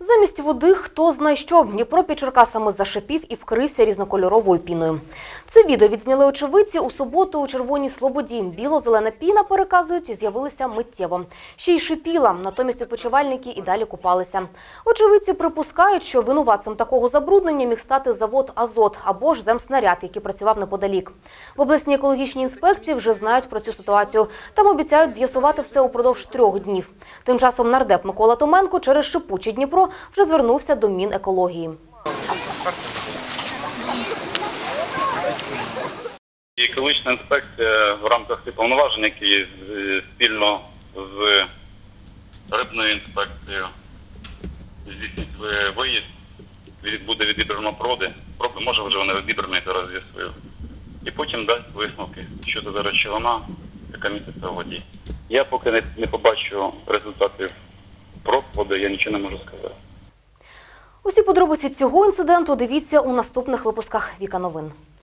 Замість води хто знає що. Дніпро під Черкасами зашипів і вкрився різнокольоровою піною. Це відео відзняли очевидці у суботу у Червоній Слободі. Біло-зелена піна, переказують, з'явилася миттєво. Ще й шипіла, натомість відпочивальники і далі купалися. Очевидці припускають, що винуватцем такого забруднення міг стати завод «Азот» або ж земснаряд, який працював неподалік. В обласній екологічній інспекції вже знають про цю ситуацію. Там обіцяють з'ясувати все упродовж трьох днів. Тим часом нардеп Микола Томенко через шипуче Дніпро вже звернувся до Мінекології. Екологічна інспекція в рамках тих повноважень, які є спільно з рибною інспекцією здійснить ви- виїзд, буде відібрано проди. Проби може вже вони відібрані зараз з'ясую. І потім дасть висновки щодо за речовина, яка міститься в воді. Я поки не побачу результатів проб води, я нічого не можу сказати. Усі подробиці цього інциденту дивіться у наступних випусках Віка Новин.